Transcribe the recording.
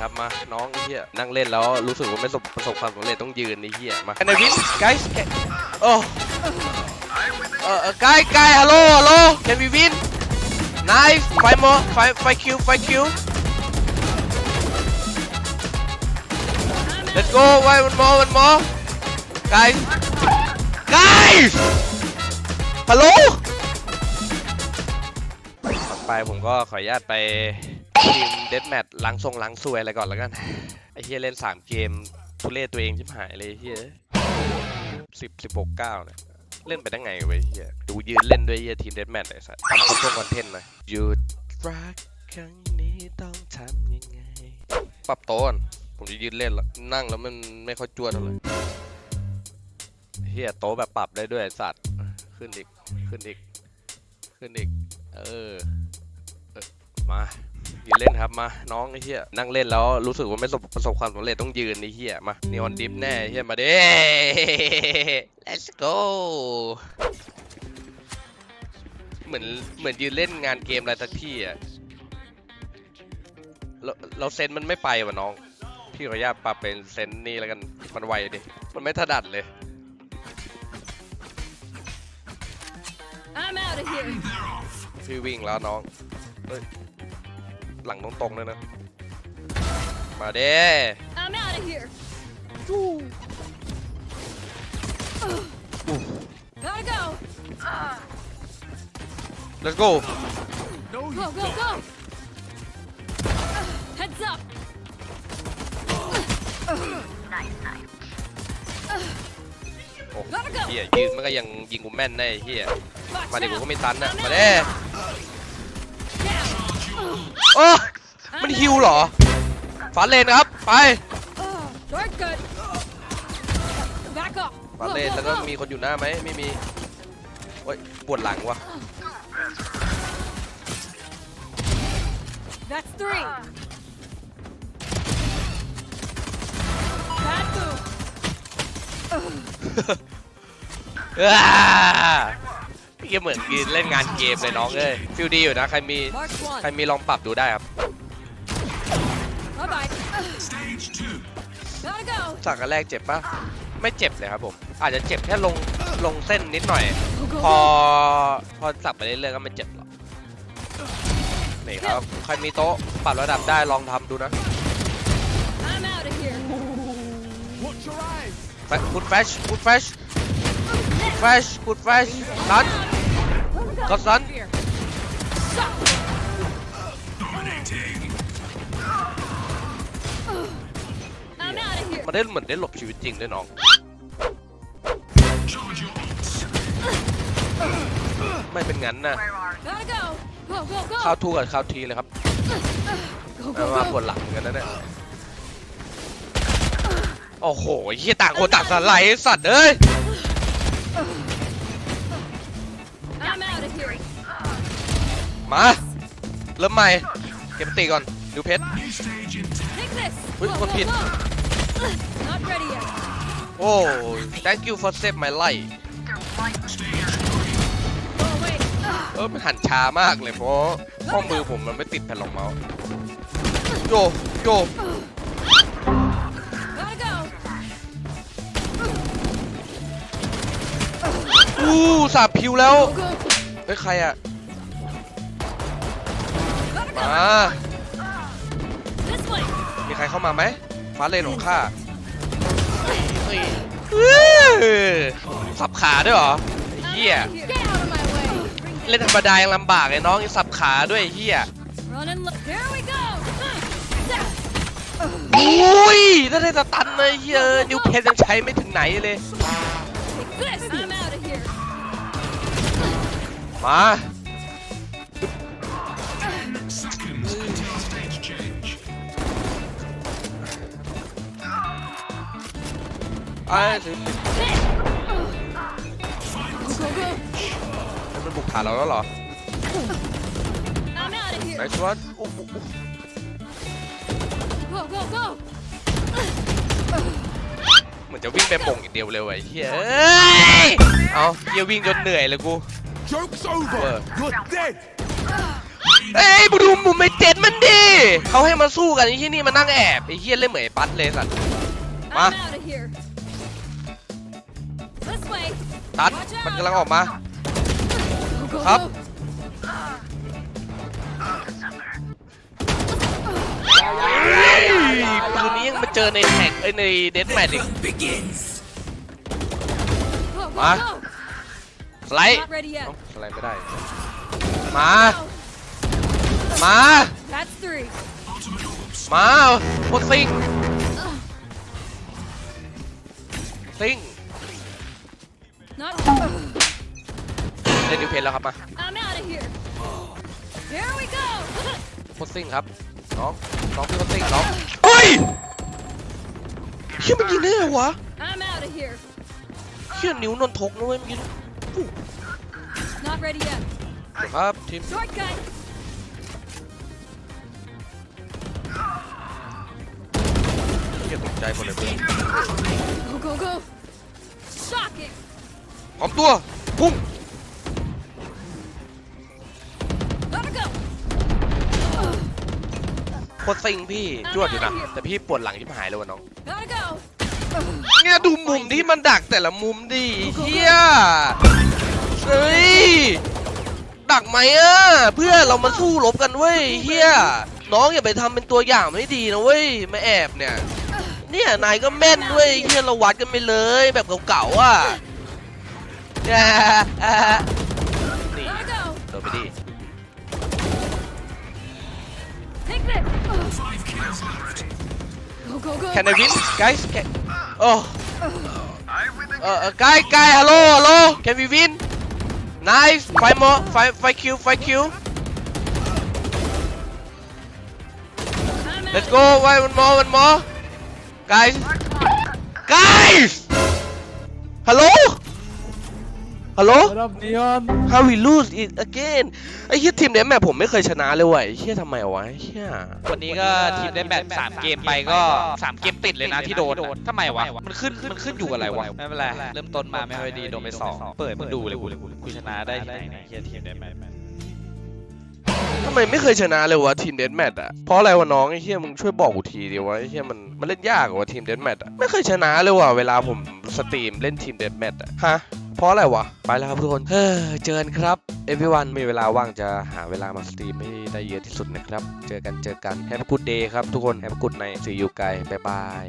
ครับมาน้องไอ้เหี้ยนั่งเล่นแล้วรู้สึกว่าไม่ประสบประสบความสำเร็จต้องยืนไอ้เหี้ยมา Can I win guys Can- โอ้เออ guy guy hello hello Can we win Nice five more five five kill five kill Let's go one one more one more guys guys hello ต่อไปผมก็ขออนุญาตไป ทีมเดดแมทล้างทรงล้างซวยอะไรก่อนแล้วกัน ไอเฮียเล่น3เกมทุเรศตัวเองชิบหายเลยเฮียสิบสิบหกเก้าเนี่ยเล่นไปได้ไงวะไอ้เฮียดูยืนเล่นด้วยเฮียทีมเดดแมทไอ้สัสทำครบทุกคอนเทนต์หน่อยหยุดรักครั้งนี้ต้องทำยังไง ปรับโต๊ะก่อนผมจะยืนเล่นแล้วนั่งแล้วมันไม่ค่อยจวนเท่าไหร่เฮียโต๊ะแบบปรับได้ด้วยไอ้สัตว์ขึ้นอีกขึ้นอีกขึ้นอีก เออเออมา ยืนเล่นครับมาน้องไอ้เหี้ยนั่งเล่นแล้วรู้สึกว่าไม่ประสบประสบความสำเร็จต้องยืนไอ้เหี้ยมานีออนดิฟแน่ไอ้เหี้ยมาเด้ let's go เหมือนเหมือนยืนเล่นงานเกมอะไรสักที่อะเราเราเซนมันไม่ไปว่ะน้อง พี่ขออนุญาตปรับเป็นเซนนี่แล้วกันมันไวดิมันไม่ถนัดเลย I'm out of here. พี่วิ่งแล้วน้องเฮ้ย หลังตรงๆเลยนะ มาเด้ I'm out of here. Gotta go. let's go Go, go, go. Heads up. โอ้ Gotta go. เฮียยืนมันก็ยังยิงกูแม่นแน่ไอ้เฮีย Watch มาดิกู out. ก็ไม่ตันนะ I'm มา out เด้ of here. Down. โอ้ I'm มัน out. ฮิวเหรอฟาเลนครับ ไป Oh, short good. Back up. ฟา Go, เลน go, แล้วก็ go. มีคนอยู่หน้าไหมไม่มีโอ้ยปวดหลังว่ะ That's three. Bad move. อ้า เฮียเหมือนยืนเล่นงานเกมเลยน้องเอ้ยฟิลดีอยู่นะใครมี Mark ใคร one. มีลองปรับดูได้ครับ Bye bye. Gotta go. จากกันแรกเจ็บปะไม่เจ็บเลยครับผม อาจจะเจ็บแค่ลงลงเส้นนิดหน่อย Go, go, พอ go. พอสับไปเรื่อยๆก็ไม่เจ็บหรอกนี่ครับใครมีโต๊ะปรับระดับได้ลองทำดูนะ I'm out of here. Watch your eyes. แฟกูดแฟชกูดแฟชกูดแฟชกูดแฟชสัน ก็สัน Here. I'm out of here. มันได้เหมือนได้หลบชีวิตจริงด้วยน้องไม่เป็นงั้นนะ Gotta go. Go, go, go. เข้าทูกับเข้าทีเลยครับ Go, เอา go, มาปว go. ดหลังเหมือนกันนะเนี่ยโอ้โหเฮียต่างคนต่างสไลด์ไอ้สัตว์เอ้ย มา เริ่มใหม่ เก็บตีก่อนดูเพชร Take this. Wait, Go, what go, pin? Not ready yet. โอ้ thank you for save my life Oh, wait. เออมันหันช้ามากเลยเพราะข้อมือผมมันไม่ติดแผ่นรองเมาส์โยโย Gotta go. อู้สาบพิวแล้ว Go. เฮ้ยใครอะ มา go. This way. มีใครเข้ามาไหมฟ้าเลนของข้านี่อื้อสับขาด้วยเหรอไอ้ I'm เฮีย out of here. Get out of my way. เล่นธรรมดายังลำบากเลยน้องยังสับขาด้วยไอ้เฮีย Run and look. There we go. อุ้ยถ้าได้สตันเลยเฮียนิวเพนยังใช้ไม่ถึงไหนเลย Take this. I'm out of here. มา ไอ้สิมันบุกฐานเราแล้วเหรอไหน here. ชวนอุ๊บอุ๊บอุ๊บ Go, go, go. เหมือนจะวิ่งไปบ่งอย่างเดียวเลยว่ะไอ้เฮียเอ้ยเอาเฮียวิ่งจนเหนื่อยเลยกู Joke's over. You're dead. เอ้ยมึงดูมุมไอ้เจ็ดมันดิเขาให้มาสู้กันไอ้ที่นี่มานั่งแอบไอ้เฮียเล่นเหมือนไอ้ปัดเลยสัตว์ I'm Ma. out of here. This way. ตัดมันกำลังออกมา Go, go, Up. go. ปืนนี้ยังมาเจอในแท็กเอ้ยในเดนแมทอีก Go, go, Ma. go. สไลด์ Not ready yet. เอ้าสไลด์ไม่ได้ มา Go. มา That's three. มาพวกซิง ซิง Not. เล่นนิวเพนแล้วครับมา I'm out of here. Here we go. พวกซิงครับน้องน้องพี่พวกซิงน้องเฮ้ยเฮียมันยิงได้เหรอวะ I'm out of here. เฮียนิ้วนนทกนะเว้ยเมื่อกี้ Not ready yet. ครับทีม Short gun. เฮียตกใจหมดเลยเพื่อน Go, go, go. Shocking. พร้อมตัว พุ่ง Gotta go. โคตรซิงพี่จวดอยู่นะ แต่พี่ปวดหลังที่หายเลยวะน้อง Gotta go. เนี่ยดูมุมที่มันดักแต่ละมุมดิเฮียเฮ้ย ดักไหมอะ เพื่อเรามาสู้รบกันเว้ยเฮียน้องอย่าไปทำเป็นตัวอย่างไม่ดีนะเว้ยมาแอบเนี่ย เนี่ยนายก็แม่นด้วยเฮียเราวัดกันไปเลยแบบเก่าๆอะ นี่ Gotta go. โดนไปดิ Take this. Go, go, go. Can I win guys Can... Oh uh, uh, guy guy hello hello Can we win Nice five more five five kill five kill I'm out Let's of go one one more one more guys guys hello Hello What up, Neon? how we lose it again ไอ้เหี้ยทีมเนี้ยแม่ผมไม่เคยชนะเลยว่ะไอ้เหี้ยทำไมวะไอ้เหี้ยวันนี้ก็ทีมได้แบตสามเกมไปก็สามเกมติดเลยนะที่โดนอะทำไมวะ มันขึ้นมันขึ้นอยู่กับอะไรวะ ไม่เป็นไร เริ่มต้นมาไม่ค่อยดีโดนไปสองเปิดมึงดูเลยกูกูชนะได้ที่ไหนเนี่ยเฮียทีมได้แบตทำไมไม่เคยชนะเลยวะทีมเดนแมทอะเพราะอะไรวะน้องไอ้เหี้ยมึงช่วยบอกกูทีเดียววะไอ้เหี้ยมันมันเล่นยากกว่าทีมเดนแมทอะไม่เคยชนะเลยว่ะเวลาผมสตรีมเล่นทีมเดนแมทอะฮะ เพราะอะไรวะ ไปแล้วครับทุกคน เฮ้อเจอกันครับเอฟวีวันมีเวลาว่างจะหาเวลามาสตรีมให้ได้เยอะที่สุดนะครับ เจอกันเจอกันแฮปปี้กูดเดย์ครับทุกคนแฮปปี้กูดในสีอยู่ไกบ๊ายบาย